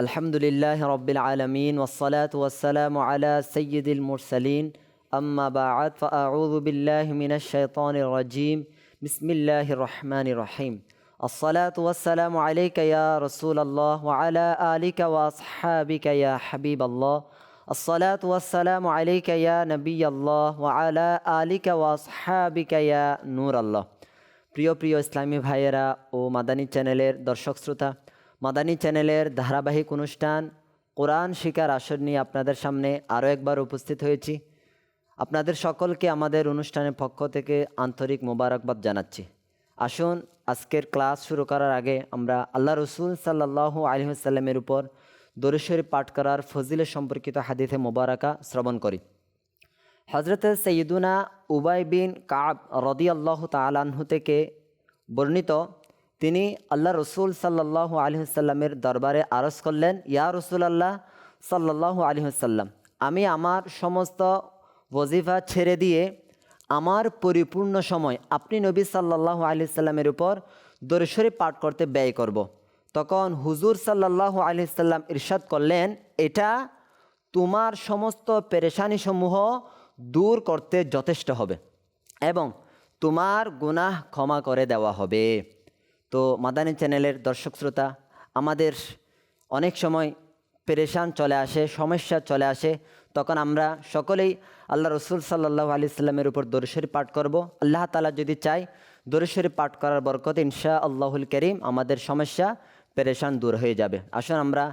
الحمد لله رب العالمين والصلاة والسلام على سيد المرسلين أما بعد فأعوذ بالله من الشيطان الرجيم بسم الله الرحمن الرحيم الصلاة والسلام عليك يا رسول الله وعلى آلك وأصحابك يا حبيب الله الصلاة والسلام عليك يا نبي الله وعلى آلك وأصحابك يا نور الله প্রিয় প্রিয় ইসলামী ভাইয়েরা ও মাদানী চ্যানেলের দর্শক শ্রোতা মাদানী চ্যানেলের ধারাবাহিক অনুষ্ঠান কোরআন শিকার আসর নিয়ে আপনাদের সামনে আরও একবার উপস্থিত হয়েছি। আপনাদের সকলকে আমাদের অনুষ্ঠানের পক্ষ থেকে আন্তরিক মোবারকবাদ জানাচ্ছি। আসুন, আজকের ক্লাস শুরু করার আগে আমরা আল্লাহ রসুল সাল্লাহ আলহিসাল্লামের উপর দরুশ্বরী পাঠ করার ফজিলে সম্পর্কিত হাদিসে মোবারকা শ্রবণ করি। হজরত সৈয়দুনা উবাই বিন কাব রদি আল্লাহ তালাহু থেকে বর্ণিত তিনি আল্লাহ রসুল সাল্লাহ আলহিসাল্লামের দরবারে আরজ করলেন, ইয়া রসুল আল্লাহ সাল্লাহ আলহিসাল্লাম আমি আমার সমস্ত ওজিফা ছেড়ে দিয়ে আমার পরিপূর্ণ সময় আপনি নবী সাল্লাহ আলহিসাল্লামের উপর দরশরী পাঠ করতে ব্যয় করব। তখন হুজুর সাল্লাহ আলহিসাল্লাম ইরশাদ করলেন, এটা তোমার সমস্ত পেরেশানিসমূহ দূর করতে যথেষ্ট হবে এবং তোমার গুনাহ ক্ষমা করে দেওয়া হবে তো মাদানী চ্যানেলের দর্শক শ্রোতা, আমাদের অনেক সময় পেরেশান চলে আসে, সমস্যা চলে আসে। তখন আমরা সকলেই আল্লাহ রসুল সাল্লাহ আলি সাল্লামের উপর দরশরী পাঠ করব। আল্লাহ তালা যদি চাই দরশরী পাঠ করার বরকত ইনশা আল্লাহুল করিম, আমাদের সমস্যা পেরেশান দূর হয়ে যাবে। আসুন আমরা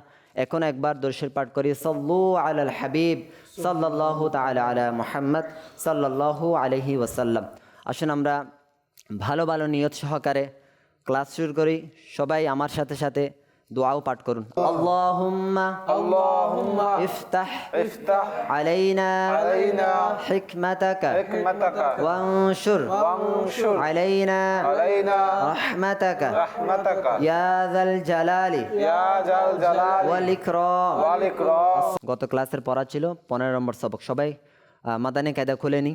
এখন একবার দর্শের পাঠ করি। সল্লু আল হাবিব সাল্লাহ আলা মোহাম্মদ সাল্লাহু আলহি ওসাল্লাম আসুন আমরা ভালো ভালো নিয়ত সহকারে ক্লাস শুরু করি সবাই আমার সাথে সাথে দোয়াও পাঠ করুন। জালালি গত ক্লাসের পড়া ছিল 15 নম্বর সবক। সবাই মাদানে কায়দা খুলে নি।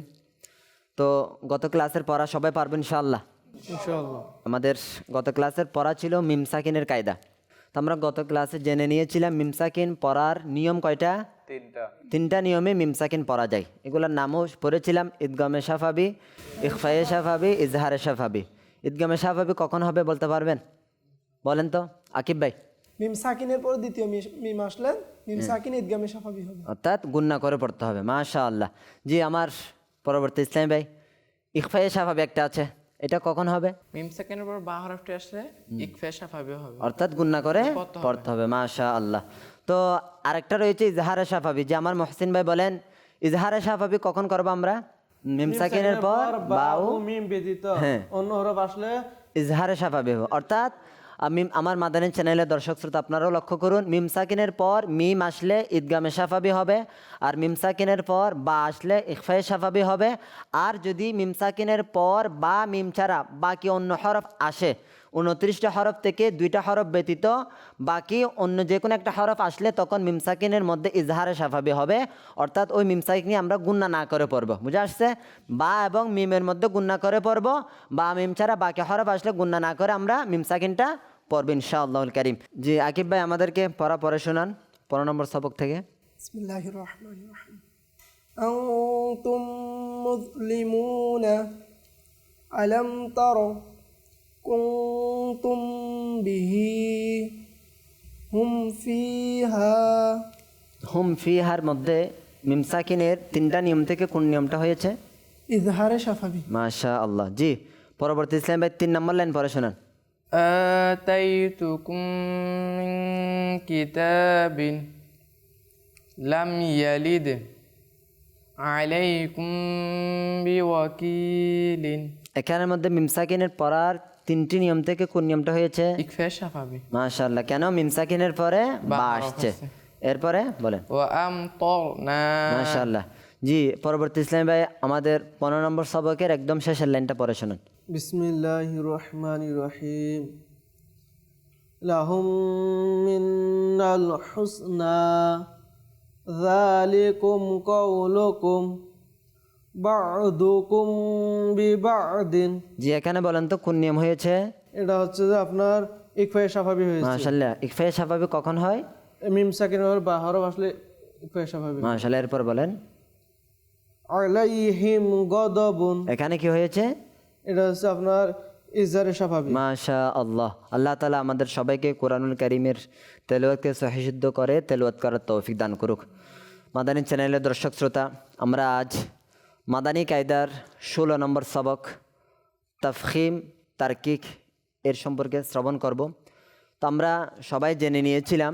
তো গত ক্লাসের পড়া সবাই পারবেন ইনশাআল্লাহ। ইনশাআল্লাহ। আমাদের গত ক্লাসের পড়া ছিল মিমসাকিনের কায়দা। তো আমরা গত ক্লাসে জেনে নিয়েছিলাম মিমসাকিন পড়ার নিয়ম কয়টা? তিনটা। তিনটা নিয়মে মিমসাকিন পড়া যায়। এগুলোর নামও পড়েছিলাম ঈদগামে সাফাবি ইকফায়ে সাফাবি ইজহারে সাফাবি ঈদগামে সাফাবি কখন হবে বলতে পারবেন? বলেন তো আকিব ভাই। মিম সাকিনের পর দ্বিতীয় মিম আসলেন মিম সাকিন ঈদগামে সাফাবি হবে। অর্থাৎ গুন্না করে পড়তে হবে মাশা আল্লাহ জি আমার পরবর্তী ইসলাম ভাই ইকফায়ে সাফাবি একটা আছে। এটা কখন হবে? মিম সেকেন্ডের পর বা হরফটি আসলে ইকফে সাফাবি হবে। অর্থাৎ গুণনা করে পড়তে হবে। মাশা আল্লাহ তো আরেকটা রয়েছে ইজহারে সাফাবি যে আমার মহসিন ভাই বলেন ইজহারে সাফাবি কখন করব আমরা? মিম সাকিনের পর বাউ মিম ব্যতীত হ্যাঁ। অন্য হরফ আসলে ইজহারে সাফাবি হবে। অর্থাৎ আমি, আমার মাদানী চ্যানেলের দর্শক শ্রোতা, আপনারাও লক্ষ্য করুন, মিম সাকিনের পর মিম আসলে ঈদগামে সাফাবি হবে, আর মিম সাকিনের পর বা আসলে ইকফায়ে সাফাবি হবে, আর যদি মিম সাকিনের পর বা মিম ছাড়া বাকি অন্য হরফ আসে উনত্রিশটা হরফ থেকে দুইটা হরফ ব্যতীত, বাকি অন্য যে কোনো একটা হরফ আসলে তখন মিমসাকিনের মধ্যে ইজহারে সাফাবি হবে, অর্থাৎ ওই মিমসাকিন আমরা গুন্না না করে পড়ব, বুঝে আসছে? বা এবং মিমের মধ্যে গুন্না করে পড়ব, বা মিম ছাড়া বাকি হরফ আসলে গুন্না না করে আমরা মিমসাকিনটা পড়বো ইনশাআল্লাহুল করিম জি আকিব ভাই আমাদেরকে পড়া পড়ে শোনান পনেরো নম্বর সবক থেকে বিসমিল্লাহির রহমানির রহিম أنتم مظلمون ألم تروا كنتم به هم فيها হুম ফিহার মধ্যে মিমসাকিনের তিনটা নিয়ম থেকে কোন নিয়মটা হয়েছে ইজহারে সাফাবি মাশা আল্লাহ জি পরবর্তী ইসলাম ভাই তিন নম্বর লাইন পড়ে শোনান آتيتكم من كتاب لم يلد عليكم بوكيل এখানের মধ্যে মিমসাকিনের পড়ার তিনটি নিয়ম থেকে কোন নিয়মটা হয়েছে ইকফে সাফাবি মাশাআল্লাহ কেন মিমসাকিনের পরে বা বা আসছে আছে। এরপরে বলেন وأمطرنا মাশাআল্লাহ জি পরবর্তী ইসলাম ভাই আমাদের পনেরো নম্বর সবকের একদম শেষের লাইনটা পড়ে শুনুন বা'দুকুম বিবা'দিন জি এখানে বলেন তো কোন নিয়ম হয়েছে? এটা হচ্ছে যে আপনার ইকফায়ে সাফাবি হয়েছে। মাশাআল্লাহ ইকফায়ে স্বাভাবিক কখন হয়? মিম সাকিনের পর বা হরফ আসলে ইকফা স্বাভাবিক মাশাল্লাহ এরপর বলেন। আলাইহিম গদবুন। এখানে কি হয়েছে? এটা হচ্ছে আপনার ইজারে স্বাভাবিক মাশা আল্লাহ আল্লাহ তালা আমাদের সবাইকে কোরআনুল করিমের তেলাওয়াতকে সহিশুদ্ধ করে তেলাওয়াত করার তৌফিক দান করুক। মাদানী চ্যানেলের দর্শক শ্রোতা, আমরা আজ মাদানী কায়দার ষোলো নম্বর সবক তফখিম, তার্কিক এর সম্পর্কে শ্রবণ করব। তো আমরা সবাই জেনে নিয়েছিলাম,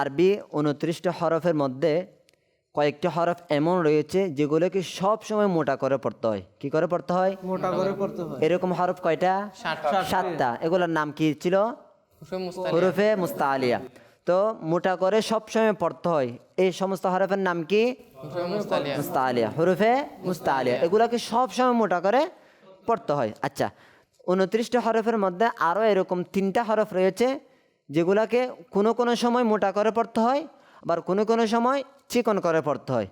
আরবি উনত্রিশটা হরফের মধ্যে কয়েকটি হরফ এমন রয়েছে যেগুলোকে সব সময় মোটা করে পড়তে হয়। কি করে পড়তে হয়? মোটা করে পড়তে হয়। এরকম হরফ কয়টা? সাতটা। এগুলোর নাম কি ছিল? হুরফে মুস্তালিয়া। তো মোটা করে সবসময় পড়তে হয়। এই সমস্ত হরফের নাম কি? মুস্তালিয়া। মুস্তালিয়া। হরফে মুস্তালিয়া। এগুলোকে সবসময় মোটা করে পড়তে হয়। আচ্ছা উনত্রিশটা হরফের মধ্যে আরও এরকম তিনটা হরফ রয়েছে যেগুলাকে কোনো কোনো সময় মোটা করে পড়তে হয়। আবার কোনো কোনো সময় চিকন করে পড়তে হয়।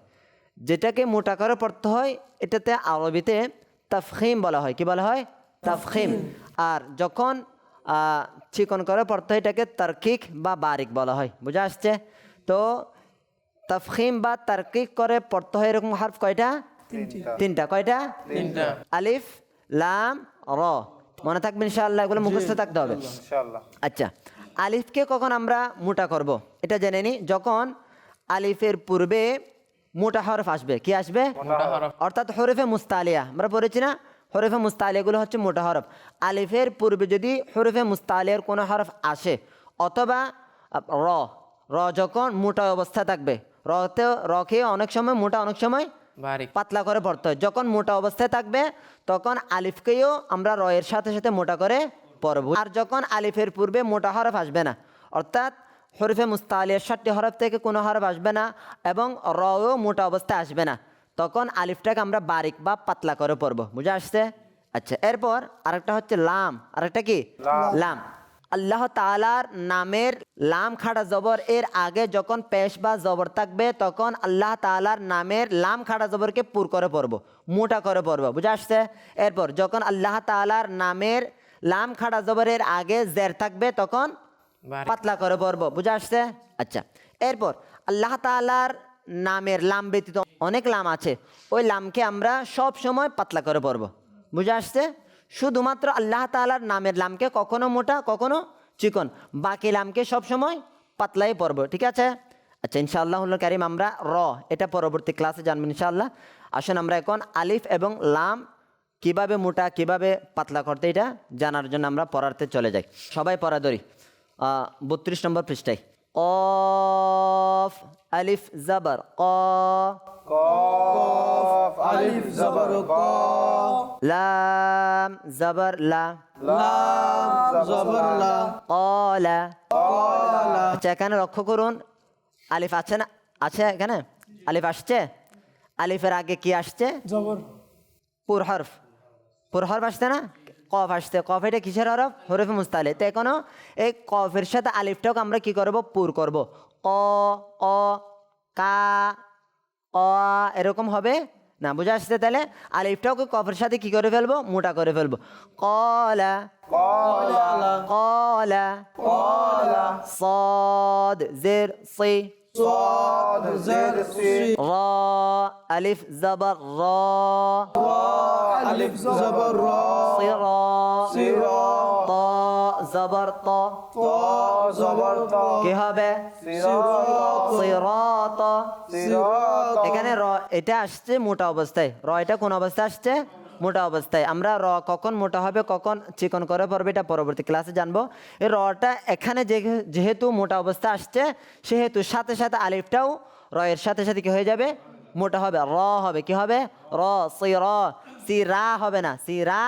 যেটাকে মোটা করে পড়তে হয় এটাতে আরবিতে তাফখিম বলা হয়। কি বলা হয়? তাফখিম। আর যখন চিকন করে পড়তে হয় এটাকে তার্কিক বা বারিক বলা হয়। বুঝা আসছে? তো তফখিম বা তার্কিক করে পড়তে হয় এরকম হার্ফ কয়টা? তিনটা। কয়টা? তিনটা। আলিফ লাম র। মনে থাকবে ইনশাআল্লাহ এগুলো মুখস্থ থাকতে হবে। আচ্ছা। আলিফকে কখন আমরা মোটা করব? এটা জেনে নিই যখন আলিফের পূর্বে মোটা হরফ আসবে কি আসবে? অর্থাৎ হরফে মুস্তালিয়া। আমরা পড়েছি না? হরফে মুস্তালিয়াগুলো হচ্ছে মোটা হরফ। আলিফের পূর্বে যদি হরফে মুস্তালিয়ার কোনো হরফ আসে অথবা র র যখন মোটা অবস্থায় থাকবে রতে রকে অনেক সময় মোটা অনেক সময় পাতলা করে পড়তে হয়। যখন মোটা অবস্থায় থাকবে তখন আলিফকেও আমরা রয়ের সাথে সাথে মোটা করে পড়ব আর যখন আলিফের পূর্বে মোটা হরফ আসবে না অর্থাৎ হরফে মুস্তালিয়ার ষাটটি হরফ থেকে কোনো হরফ আসবে না এবং রও মোটা অবস্থায় আসবে না তখন আলিফটাকে আমরা বারিক বা পাতলা করে পড়ব। বুঝে আসছে? আচ্ছা এরপর আরেকটা হচ্ছে লাম। আরেকটা কি? লাম। আল্লাহ তালার নামের লাম খাড়া জবর এর আগে যখন পেশ বা জবর থাকবে তখন আল্লাহ তালার নামের লাম খাড়া জবরকে পুর করে পড়ব মোটা করে পড়ব। বুঝে আসছে? এরপর যখন আল্লাহ তালার নামের লাম খাড়া জবরের আগে জের থাকবে তখন পাতলা করে পড়ব বুঝে আসছে? আচ্ছা এরপর আল্লাহ তালার নামের লাম ব্যতীত অনেক লাম আছে ওই লামকে আমরা সব সময় পাতলা করে পড়ব বুঝে আসছে? শুধুমাত্র আল্লাহ তালার নামের লামকে কখনো মোটা কখনো চিকন বাকি লামকে সব সময় পাতলাই পড়ব ঠিক আছে? আচ্ছা ইনশাআল্লাহ কারিম আমরা র এটা পরবর্তী ক্লাসে জানবেন ইনশাআল্লাহ। আসুন আমরা এখন আলিফ এবং লাম কীভাবে মোটা কীভাবে পাতলা করতে এটা জানার জন্য আমরা পড়াতে চলে যাই। সবাই পড়া ধরি। বত্রিশ নম্বর পৃষ্ঠায়। কফ আলিফ জাবার ক। কফ আলিফ জবর ক। লাম জাবার লা। লাম জবর লা। কলা। আচ্ছা এখানে লক্ষ্য করুন। আলিফ আছে না? আছে এখানে? আলিফ আসছে? আলিফের আগে কি আসছে? জবর। পুর হরফ পুর হরফ না? কফ আসতে কফ এটা কিসের হরফ? হরফে মুস্তালে। তো এখনও এই কফের সাথে আলিফটাকে আমরা কি করব? পুর করব। ক অ কা অ এরকম হবে? না বুঝে আসছে তাহলে? আলিফটাকে কফের সাথে কি করে ফেলব? মোটা করে ফেলব। কলা কলা কলা সদ জের সি صاد زر سي را ألف زبر را আলিফ জবর র صرا সিরা طا زبر طا ত জবর ত কি হবে সিরাত সিরাত এখানে র এটা আসছে মোটা অবস্থায় র এটা কোন অবস্থায় আসছে মোটা অবস্থায়। আমরা র কখন মোটা হবে, কখন চিকন করে পড়বে এটা পরবর্তী ক্লাসে জানব। এই রটা এখানে যেহেতু মোটা অবস্থা আসছে, সেহেতু সাথে সাথে আলিফটাও র এর সাথে সাথে কি হয়ে যাবে? মোটা হবে। র হবে। কি হবে? র, সি র। সি, রা হবে না। সি, রা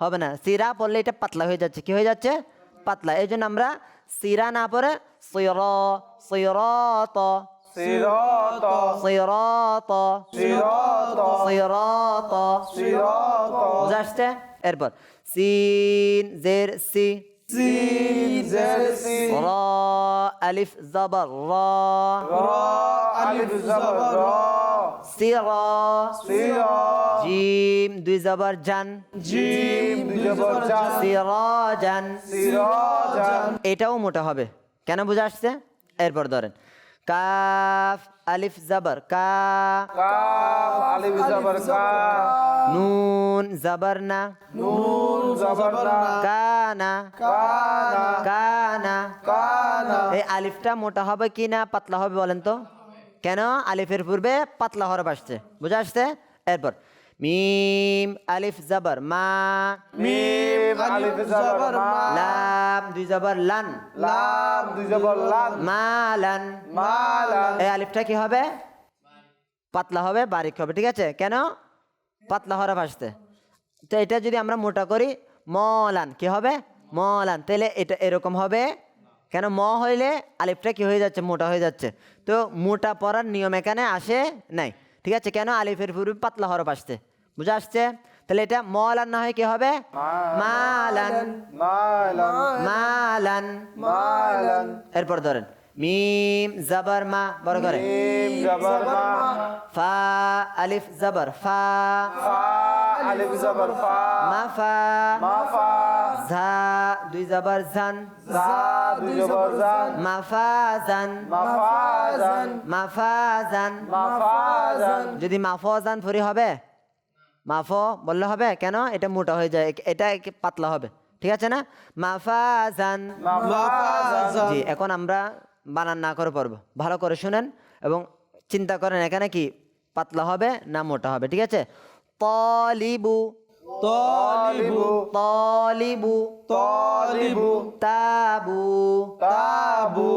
হবে না। সিরা পড়লে এটা পাতলা হয়ে যাচ্ছে। কি হয়ে যাচ্ছে? পাতলা। এই জন্য আমরা সিরা না পড়ে সির সিরাত সিরাত সিরাত সিরাত সিরাত সিরাত বুঝা আসছে? এরপর সিন জের সি। সিন জের সি। র আলিফ জবর র। র আলিফ জবর র। সিরা। সিরা। জিম দুই জবর জান। জিম দুই জবর জান। সিরাজান সিরাজান এটাও মোটা হবে। কেন বুঝে আসছে? এরপর ধরেন কাফ আলিফ জাবর কা কাফ আলিফ জবর কা নুন জাবর না নুন জাবর না কানা কানা কানা। কানা। এই আলিফটা মোটা হবে কি না পাতলা হবে বলেন তো? কেন? আলিফের পূর্বে পাতলা হরফ আসছে। বুঝে আসছে? এরপর মিম আলিফ জাবর মা। মিম আলিফ জবর মা। লাম দুই জবর লান। লাম দুই জবর লাম মালান। মালান। এই আলিফটা কি হবে? পাতলা হবে বারিক হবে ঠিক আছে? কেন? পাতলা হরফ আসতে তো এটা যদি আমরা মোটা করি মলান কি হবে? মলান। তাহলে এটা এরকম হবে। কেন? ম হইলে আলিফটা কি হয়ে যাচ্ছে? মোটা হয়ে যাচ্ছে। তো মোটা পড়ার নিয়ম এখানে আসে নাই। ঠিক আছে? কেন? আলিফের পূর্বে পাতলা হরফ আসছে বুঝে আসছে? তাহলে এটা মলান না হয় কি হবে? মালান। মালান। মালান। এরপর ধরেন। মিম জাবার মা বড় করে। মা। ফা আলিফ জাবার। ফা। আলিফ জবর ফা। মা ফা। মা ফা। ঝা দুই জাবার জান দুই জবর জান মা ফা জান মা ফা জান মা ফা জান মা ফা জান যদি মাফ জান ফুরি হবে? মাফ বললে হবে? কেন? এটা মোটা হয়ে যায়। এটা পাতলা হবে? ঠিক আছে না? মাফা জান মা ফা জান জি এখন আমরা বানান না করে পড়ব। ভালো করে শুনেন এবং চিন্তা করেন এখানে কি পাতলা হবে না মোটা হবে। ঠিক আছে? তলিবু। তালিবু। তলিবু। তালিবু। তাবু। তাবু।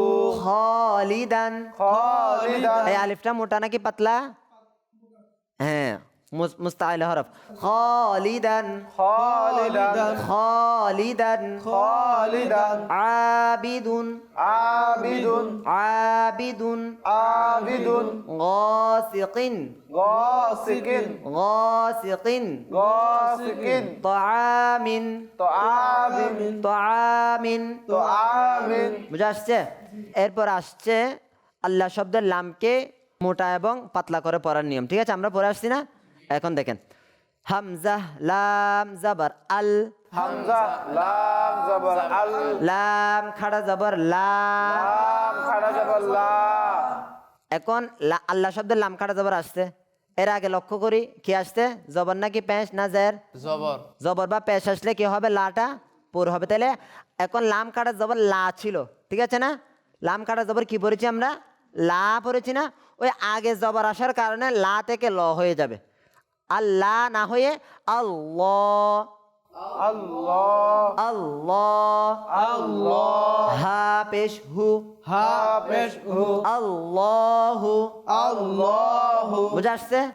খালিদান। খালিদান। এই আলিফটা মোটা নাকি পাতলা? হ্যাঁ। মুস্তাইল হরফ খালিদান খালিদান খালিদান খালিদান আবিদুন আবিদুন আবিদুন আবিদুন গাসিকিন গাসিকিন গাসিকিন গাসিকিন তাআমিন তাআমিন তাআমিন তাআমিন বুঝে আসছে? এরপর আসছে আল্লাহ শব্দের লামকে মোটা এবং পাতলা করে পড়ার নিয়ম। ঠিক আছে আমরা পড়ে আসছি না? এখন দেখেন। হামজা লাম জাবার আল। হামজা লাম জবর আল। লাম খাড়া জাবার লাম খাড়া জবর লা। এখন আল্লাহ শব্দের লাম খাড়া জবর আসছে। এর আগে লক্ষ্য করি কি আসছে? জবর নাকি পেশ না জের? জবর। জবর বা পেশ আসলে কি হবে? লাটা পুর হবে। তাহলে এখন লাম কাটা জবর লা ছিল। ঠিক আছে না? লাম কাটা জবর কি পড়েছি আমরা? লা পড়েছি না? ওই আগে জবর আসার কারণে লা থেকে ল হয়ে যাবে। আর লা না হয়ে আল্লাহ। আল্লাহ। আল্লাহ। আল্লাহ। হা পেশ হু। হা পেশ হু। আল্লাহ। আল্লাহ। বুঝে আসছে?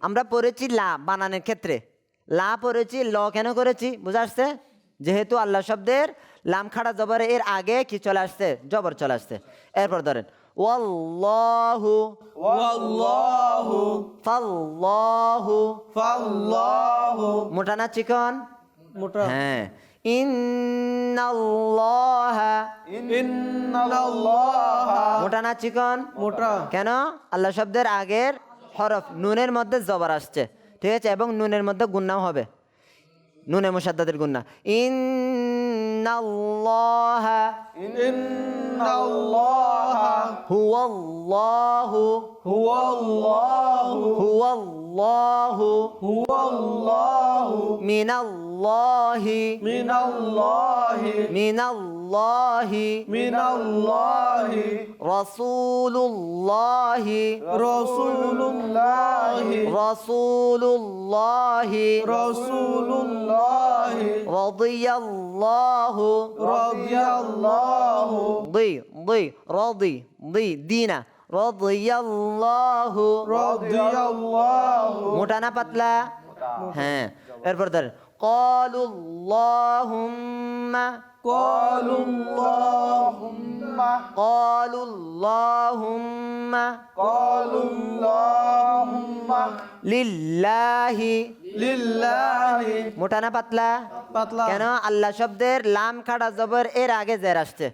আমরা পড়েছি লা বানানের ক্ষেত্রে। লা পড়েছি ল কেন করেছি? বুঝে আসছে? যেহেতু আল্লাহ শব্দের লাম খাড়া জবর এর আগে কি চলে আসছে? জবর চলে আসছে। এরপর ধরেন ওয়াল্লাহু ওয়াল্লাহু ফাল্লাহু ফাল্লাহু মোটা না চিকন মোটা হ্যাঁ মোটা না চিকন মোটা কেন আল্লাহ শব্দের আগের হরফ নুনের মধ্যে জবর আসছে ঠিক আছে এবং নুনের মধ্যে গুন্নাও হবে নুনে মুসাদ্দাদের গুন্না إن الله إن الله هو الله هو الله هو الله هو الله من الله ইন্নাল্লাহা ইন্নাল্লাহা হুয়াল্লাহু হুয়াল্লাহু হুয়াল্লাহু হুয়াল্লাহু মিনাল্লাহি মিনাল্লাহি মিনাল্লাহি মিনাল্লাহি রাসূলুল্লাহি রাসূলুল্লাহি রাসূলুল্লাহি রাসূলুল্লাহি রাদিয়াল্লাহু রাদিয়াল্লাহু ضي ضي راضي ضي দিনা রাদিয়াল্লাহু রাদিয়াল্লাহু মোটা না পাতলা হ্যাঁ এরপর ধরেন قالوا اللهم قالوا اللهم قالوا اللهم قالوا اللهم لله لله মোটা না পাতলা পাতলা কেন আল্লাহ শব্দের লাম খাড়া জবর এর আগে জের আসছে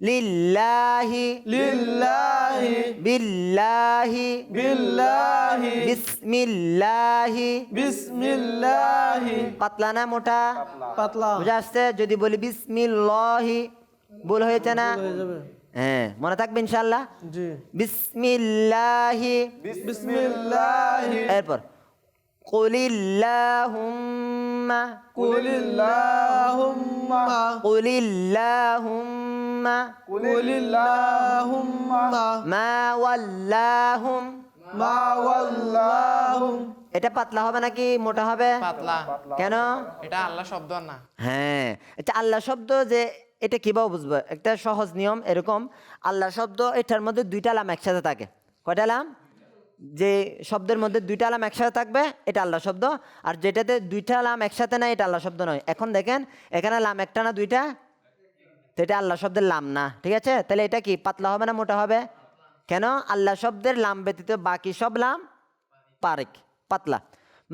লিল্লাহি لله বিল্লাহি بالله বিসমিল্লাহি بسم الله পাতলা না মোটা পাতলা বুঝে আসছে যদি বলি বিসমিল্লাহি ভুল হয়েছে না হয়ে যাবে হ্যাঁ মনে থাকবে ইনশাল্লাহ জি বিসমিল্লাহি বিসমিল্লাহি এরপর কুলিল্লাহুম্মা কুলিল্লাহুম্মা কুলিল্লাহুম্মা কুলিল্লাহুম্মা মা ওয়াল্লাহুম মা ওয়াল্লাহুম এটা পাতলা হবে নাকি মোটা হবে? পাতলা। কেন? এটা আল্লাহ শব্দ না। হ্যাঁ এটা আল্লাহ শব্দ যে এটা কীভাবে বুঝব? একটা সহজ নিয়ম এরকম। আল্লাহ শব্দ এটার মধ্যে দুইটা লাম একসাথে থাকে। কয়টা লাম যে শব্দের মধ্যে দুইটা লাম একসাথে থাকবে এটা আল্লাহ শব্দ। আর যেটাতে দুইটা লাম একসাথে নাই এটা আল্লাহ শব্দ নয়। এখন দেখেন এখানে লাম একটা না দুইটা? তো এটা আল্লাহ শব্দের লাম না ঠিক আছে? তাহলে এটা কি পাতলা হবে না মোটা হবে? কেন? আল্লাহ শব্দের লাম ব্যতীত বাকি সব লাম পারেক পাতলা।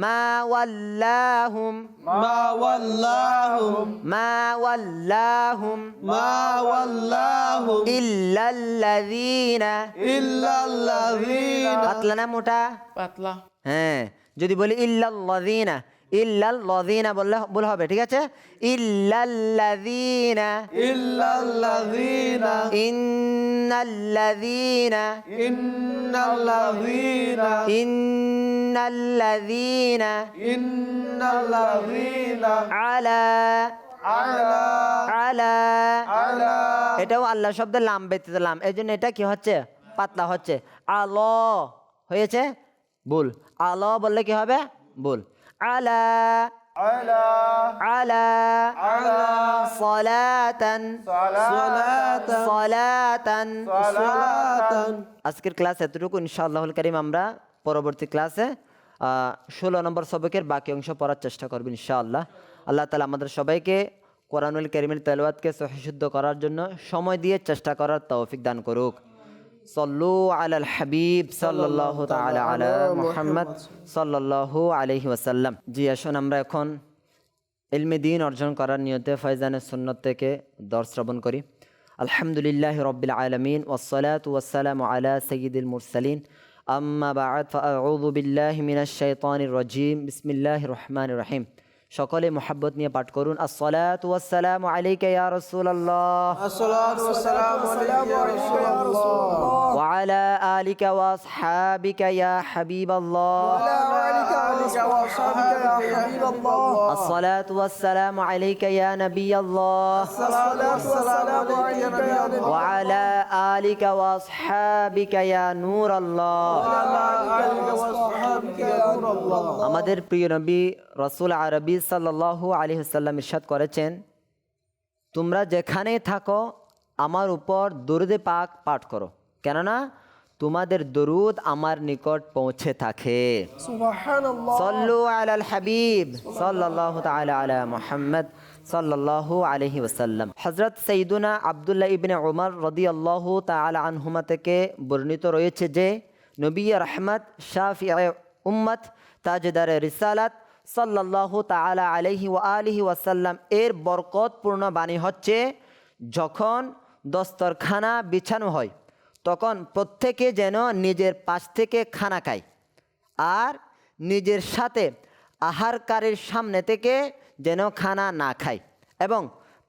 মা ওয়াল্লাহুম মা ওয়াল্লাহুম মা ওয়াল্লাহুম মা ওয়াল্লাহুম ইল্লাল্লাযীনা। ইল্লাল্লাযীনা। পাতলা না মোটা? পাতলা। হ্যাঁ যদি বলি ইল্লাল্লাযীনা ইল্লাল্লাযীনা বললে ভুল হবে ঠিক আছে? ইল্লাল্লাযীনা। ইল্লাল্লাযীনা। ইন্নাল্লাযীনা। ইন্নাল্লাযীনা। ইন্নাল্লাযীনা। ইন্নাল্লাযীনা। আলা। আলা। আলা। আলা। এটাও আল্লাহ শব্দের লাম ব্যতীত লাম। এই জন্য এটা কি হচ্ছে? পাতলা হচ্ছে। আল। হয়েছে? ভুল। আল বললে কি হবে? ভুল। আলা আজকের ক্লাস এতটুকু ইনশাআল্লাহুল করিম আমরা পরবর্তী ক্লাসে ষোলো নম্বর সবকের বাকি অংশ পড়ার চেষ্টা করব ইনশাআল্লাহ। আল্লাহ তালা আমাদের সবাইকে কোরআনুল করিমের তেলওয়াতকে সহিশুদ্ধ করার জন্য সময় দিয়ে চেষ্টা করার তৌফিক দান করুক। সল্লু আলাল হাবিব সাল্লাল্লাহু তাআলা আলা মুহাম্মদ সাল্লাল্লাহু আলাইহি ওয়াসাল্লাম। জি আসুন আমরা এখন ইলমে দিন অর্জন করার নিয়তে ফয়জানের সুন্নত থেকে দর শ্রবণ করি। আলহামদুলিল্লাহ রব্বিল আলমিন ওসলাত ওয়াসালাম আলা সঈদুল মুরসালিন। আম্মা বাআদ ফাআউযু বিল্লাহি মিনাশ শাইতানির রাজিম। বিসমিল্লাহির রহমানির রহিম। সকলে মোহাব্বত নিয়ে পাঠ করুন আসসালাতু ওয়াসসালামু আলাইকা ইয়া রাসূলুল্লাহ আসসালাতু ওয়াসসালামু আলাইকা ইয়া রাসূলুল্লাহ ওয়া আলা আলিকা ওয়া আসহাবিকা ইয়া হাবিবাল্লাহ الصلاة والسلام عليك يا نبي الله وعلى آلك وأصحابك يا نور الله আমাদের প্রিয় নবী রসুল আরবি সাল্লাল্লাহু আলী সাল্লাম ইরশাদ করেছেন তোমরা যেখানে থাকো আমার উপর দরুদে পাক পাঠ করো। কেননা তোমাদের দরুদ আমার নিকট পৌঁছে থাকে। সল্লু আলাল হাবিব সাল্লাল্লাহু তাআলা আলা মুহাম্মদ সাল্লাল্লাহু আলাইহি ওয়াসাল্লাম। হযরত সাইয়্যিদুনা আব্দুল্লাহ ইবনে উমর রাদিয়াল্লাহু তাআলা আনহুমা থেকে বর্ণিত রয়েছে যে নবী রহমত শাফিঈ উম্মত তাজদার রিসালাত সাল্লাল্লাহু তাআলা আলাইহি ও আলহি ওয়াসাল্লাম এর বরকতপূর্ণ বাণী হচ্ছে, যখন দস্তরখানা বিছানো হয়, তখন প্রত্যেকে যেন নিজের পাশ থেকে খানা খায় আর নিজের সাথে আহারকারীর সামনে থেকে যেন খানা না খায় এবং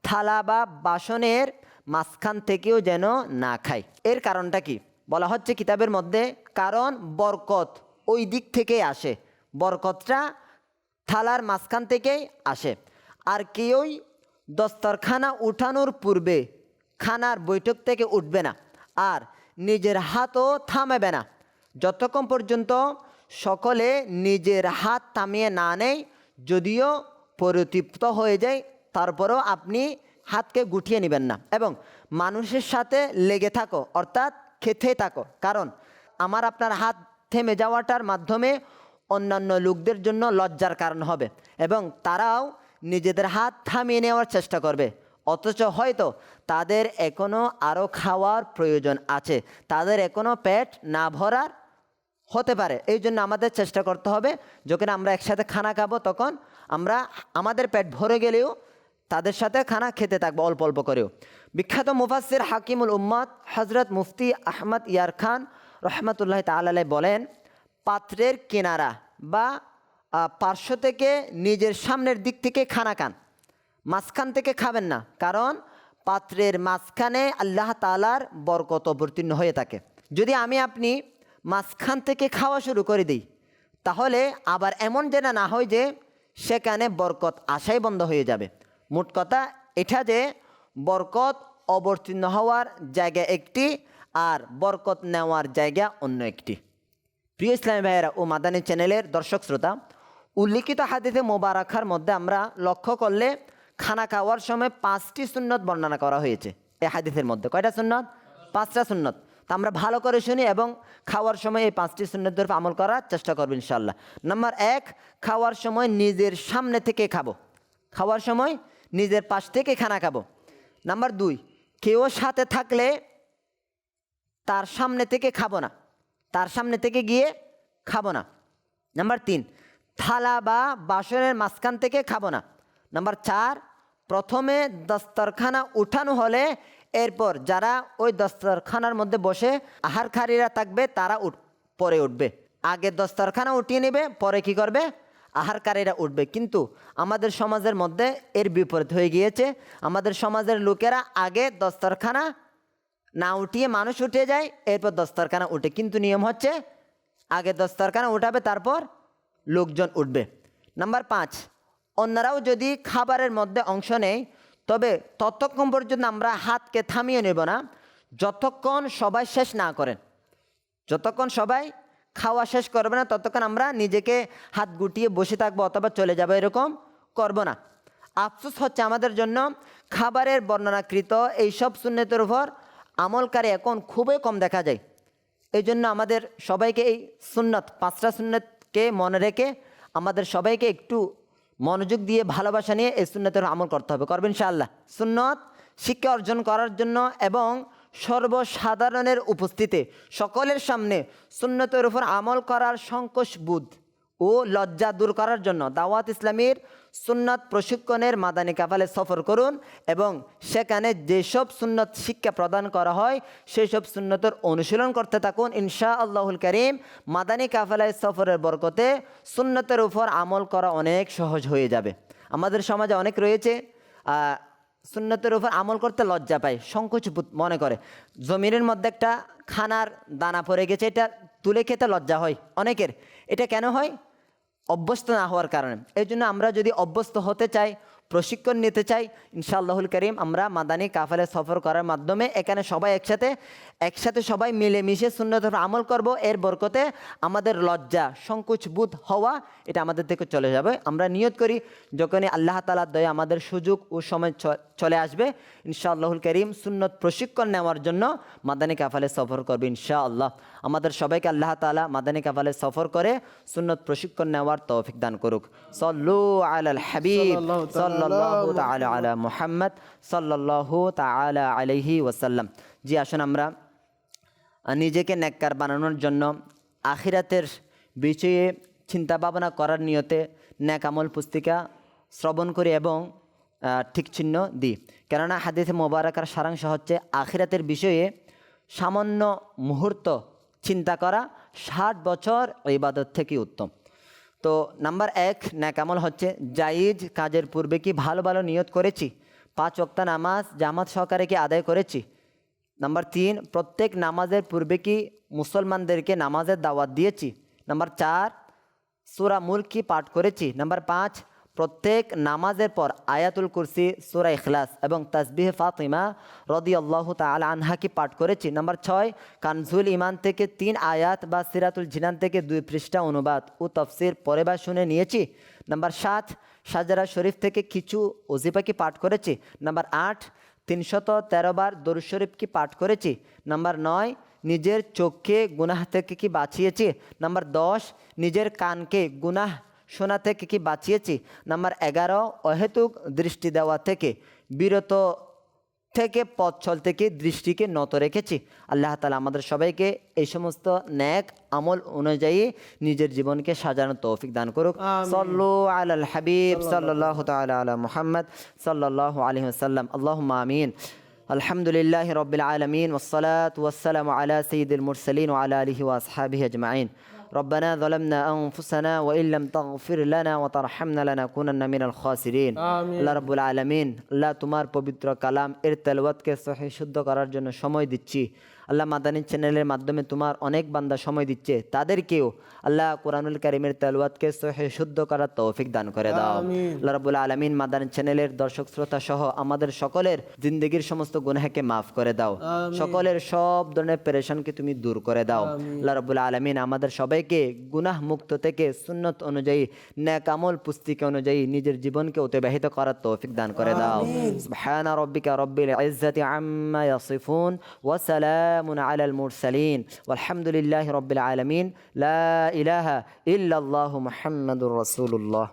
থালা বা বাসনের মাঝখান থেকেও যেন না খায়। এর কারণটা কি? বলা হচ্ছে কিতাবের মধ্যে, কারণ বরকত ওই দিক থেকেই আসে। বরকতটা থালার মাঝখান থেকেই আসে। আর কেউই দস্তরখানা উঠানোর পূর্বে খানার বৈঠক থেকে উঠবে না আর নিজের হাতও থামাবে না। যতক্ষণ পর্যন্ত সকলে নিজের হাত থামিয়ে না নেয়, যদিও পরিতৃপ্ত হয়ে যায়, তারপরেও আপনি হাতকে গুটিয়ে নেবেন না। এবং মানুষের সাথে লেগে থাকো, অর্থাৎ খেতে থাকো। কারণ আমার আপনার হাত থেমে যাওয়াটার মাধ্যমে অন্যান্য লোকদের জন্য লজ্জার কারণ হবে এবং তারাও নিজেদের হাত থামিয়ে নেওয়ার চেষ্টা করবে। অথচ হয়তো তাদের এখনও আরও খাওয়ার প্রয়োজন আছে। তাদের এখনও পেট না ভরার হতে পারে। এই জন্য আমাদের চেষ্টা করতে হবে, যখন আমরা একসাথে খানা খাব তখন আমরা আমাদের পেট ভরে গেলেও তাদের সাথে খানা খেতে থাকব অল্প অল্প করেও। বিখ্যাত মুফাসির হাকিমুল উম্মদ হজরত মুফতি আহমদ ইয়ার খান রহমতুল্লাহ তালাই বলেন পাত্রের কিনারা বা পার্শ্ব থেকে নিজের সামনের দিক থেকে খানা খান। মাঝখান থেকে খাবেন না, কারণ পাত্রের মাঝখানে আল্লাহ তালার বরকত অবতীর্ণ হয়ে থাকে। যদি আমি আপনি মাঝখান থেকে খাওয়া শুরু করে দিই, তাহলে আবার এমন যেন না হয় যে সেখানে বরকত আশাই বন্ধ হয়ে যাবে। মোট কথা এটা যে বরকত অবতীর্ণ হওয়ার জায়গা একটি আর বরকত নেওয়ার জায়গা অন্য একটি। প্রিয় ইসলামী ভাইয়েরা ও মাদানী চ্যানেলের দর্শক শ্রোতা, উল্লিখিত হাদিসে মোবারকার মধ্যে আমরা লক্ষ্য করলে খানা খাওয়ার সময় পাঁচটি সুন্নত বর্ণনা করা হয়েছে এই হাদিসের মধ্যে। কয়টা সুন্নত? পাঁচটা সুন্নত। তা আমরা ভালো করে শুনি এবং খাওয়ার সময় এই পাঁচটি সুন্নতের আমল করার চেষ্টা করব ইনশাল্লাহ নাম্বার এক, খাওয়ার সময় নিজের সামনে থেকে খাব। খাওয়ার সময় নিজের পাশ থেকে খানা খাব। নাম্বার দুই, কেউ সাথে থাকলে তার সামনে থেকে খাব না। তার সামনে থেকে গিয়ে খাব না। নাম্বার তিন, থালা বা বাসনের মাঝখান থেকে খাব না। নাম্বার চার, প্রথমে দস্তরখানা উঠানো হলে এরপর যারা ওই দস্তরখানার মধ্যে বসে আহারকারীরা থাকবে, তারা উঠ, পরে উঠবে। আগে দস্তরখানা উঠিয়ে নেবে, পরে কি করবে? আহারকারীরা উঠবে। কিন্তু আমাদের সমাজের মধ্যে এর বিপরীত হয়ে গিয়েছে। আমাদের সমাজের লোকেরা আগে দস্তরখানা না উঠিয়ে মানুষ উঠে যায়, এরপর দস্তরখানা উঠে। কিন্তু নিয়ম হচ্ছে, আগে দস্তরখানা উঠাবে, তারপর লোকজন উঠবে। নাম্বার পাঁচ, অন্যরাও যদি খাবারের মধ্যে অংশ নেয়, তবে ততক্ষণ পর্যন্ত আমরা হাতকে থামিয়ে নেব না। যতক্ষণ সবাই শেষ না করেন যতক্ষণ সবাই খাওয়া শেষ করবে না, ততক্ষণ আমরা নিজেকে হাত গুটিয়ে বসে থাকব অথবা চলে যাব, এরকম করব না। আফসোস হচ্ছে আমাদের জন্য, খাবারের বর্ণনাকৃত এইসব সুন্নতের উপর আমলকারী এখন খুবই কম দেখা যায়। এই জন্য আমাদের সবাইকে এই সুন্নত, পাঁচটা সুন্নতকে মনে রেখে আমাদের সবাইকে একটু মনোযোগ দিয়ে ভালোবাসা নিয়ে এই সুন্নতের আমল করতে হবে। করবেন ইনশাআল্লাহ। সুন্নত শিক্ষা অর্জন করার জন্য এবং সর্বসাধারণের উপস্থিতি, সকলের সামনে সুন্নতের উপর আমল করার সংকোচ বোধ ও লজ্জা দূর করার জন্য দাওয়াত ইসলামীর সুন্নত প্রশিক্ষণের মাদানী কাফালে সফর করুন এবং সেখানে যেসব সুন্নত শিক্ষা প্রদান করা হয় সেই সব সুন্নতের অনুশীলন করতে থাকুন। ইনশা আল্লাহুল করিম, মাদানী কাফালায় সফরের বরকতে সুন্নতের উপর আমল করা অনেক সহজ হয়ে যাবে। আমাদের সমাজে অনেক রয়েছে সুন্নতের উপর আমল করতে লজ্জা পায়, সংকোচ মনে করে। জমিনের মধ্যে একটা খানার দানা পড়ে গেছে, এটা তুলে খেতে লজ্জা হয় অনেকের। এটা কেন হয়? অভ্যস্ত না হওয়ার কারণে। এই জন্য আমরা যদি অভ্যস্ত হতে চাই প্রশিক্ষণ নিতে চাই। ইনশাআল্লাহুল করিম, আমরা মাদানী কাফালে সফর করার মাধ্যমে এখানে সবাই একসাথে একসাথে সবাই মিলেমিশে সুন্নতের আমল করব। এর বরকতে আমাদের লজ্জা, সংকোচ বোধ হওয়া, এটা আমাদের থেকে চলে যাবে। আমরা নিয়ত করি, যখনই আল্লাহ তালার দয়া আমাদের সুযোগ ও সময় চলে আসবে, ইনশাআল্লাহুল করিম সুন্নত প্রশিক্ষণ নেওয়ার জন্য মাদানী কাফালে সফর করবে ইনশাআল্লাহ। আমাদের সবাইকে আল্লাহ তালা মাদানী কাফালে সফর করে সুন্নত প্রশিক্ষণ নেওয়ার তৌফিক দান করুক। সল্লু আলাল হাবিব সাল্লাল্লাহু তাআলা আলা মুহাম্মদ সাল্লাল্লাহু তাআলা আলাইহি ওয়াসাল্লাম। জি আসুন আমরা নিজেকে নেককার বানানোর জন্য আখিরাতের বিষয়ে চিন্তা ভাবনা করার নিয়তে ন্যাক আমল পুস্তিকা শ্রবণ করি এবং ঠিক চিহ্ন দিই। কেননা হাদিসে মোবারকার সারাংশ হচ্ছে আখিরাতের বিষয়ে সামান্য মুহূর্ত চিন্তা করা ষাট বছর ইবাদত থেকে উত্তম। তো নাম্বার এক ন্যাকামল হচ্ছে জাইজ কাজের পূর্বে কি ভালো ভালো নিয়ত করেছি? পাঁচ ওক্তা নামাজ, জামাত সহকারে কি আদায় করেছি? নাম্বার তিন, প্রত্যেক নামাজের পূর্বে কি মুসলমানদেরকে নামাজের দাওয়াত দিয়েছি? নাম্বার চার, সুরা মুল কি পাঠ করেছি? নাম্বার পাঁচ প্রত্যেক নামাজের পর আয়াতুল কুরসি, সুরা ইখলাস এবং তাসবিহ ফাতিমা রদি আল্লাহ তাল আনহা কি পাঠ করেছি। নাম্বার ছয়, কানজুল ইমান থেকে তিন আয়াত বা সিরাতুল জিনান থেকে দুই পৃষ্ঠা অনুবাদ ও তফসির পরে বা শুনে নিয়েছি। নাম্বার সাত, সাজারা শরীফ থেকে কিছু ওজিফা কি পাঠ করেছি? নাম্বার আট, তিনশত তেরো বার দরুদ শরীফ কি পাঠ করেছি? নাম্বার নয়, নিজের চোখকে গুনাহ থেকে কি বাঁচিয়েছি? নাম্বার দশ, নিজের কানকে গুনাহ শোনা থেকে কি বাঁচিয়েছি নাম্বার এগারো অহেতুক দৃষ্টি দেওয়া থেকে বিরত থেকে পথ চল থেকে দৃষ্টিকে নত রেখেছি আল্লাহ তালা আমাদের সবাইকে এই সমস্ত ন্যাক আমল অনুযায়ী নিজের জীবনকে সাজানোর তৌফিক দান করুক সল্লু আল হাবিব সাল্লাহ তালা আলা মুহাম্মদ সাল্লাহ আলহি সাল্লাম আল্লাহ আমিন الحمد لله رب العالمين والصلاة والسلام على سيد المرسلين وعلى آله وأصحابه أجمعين ربنا ظلمنا أنفسنا وإن لم تغفر لنا وترحمنا لنكونن من الخاسرين আমিন। আল্লাহ রাব্বুল আলামিন আল্লাহ তোমার পবিত্র কালাম এর তেলাওয়াতকে সহি শুদ্ধ করার জন্য সময় দিচ্ছি আল্লাহ মাদানী চ্যানেলের মাধ্যমে তোমার অনেক বান্দা সময় দিচ্ছে তাদেরকেও আল্লাহ কোরআনুল কারিমের তেলাওয়াতকে সহি শুদ্ধ করার তৌফিক দান করে দাও। আল্লাহ রাব্বুল আলামিন মাদানী চ্যানেলের দর্শক শ্রোতা সহ আমাদের সকলের জিন্দগির সমস্ত গুনাহকে মাফ করে দাও। সকলের সব ধরনের পেরেশানকে তুমি দূর করে দাও। আল্লাহ রাব্বুল আলামিন আমাদের সবাইকে গুনাহ মুক্ত থেকে সুন্নত অনুযায়ী ন্যাক আমল পুস্তিকা অনুযায়ী নিজের জীবনকে অতিবাহিত করার তৌফিক দান করে দাও। সুবহানা রাব্বিকা রাব্বিল ইজ্জাতি আম্মা ইয়াসিফুন ওয়া সালামুন আলাল মুরসালিন ওয়ালহামদুলিল্লাহি রাব্বিল আলামিন লা ইলাহা ইল্লাল্লাহু মুহাম্মাদুর রাসূলুল্লাহ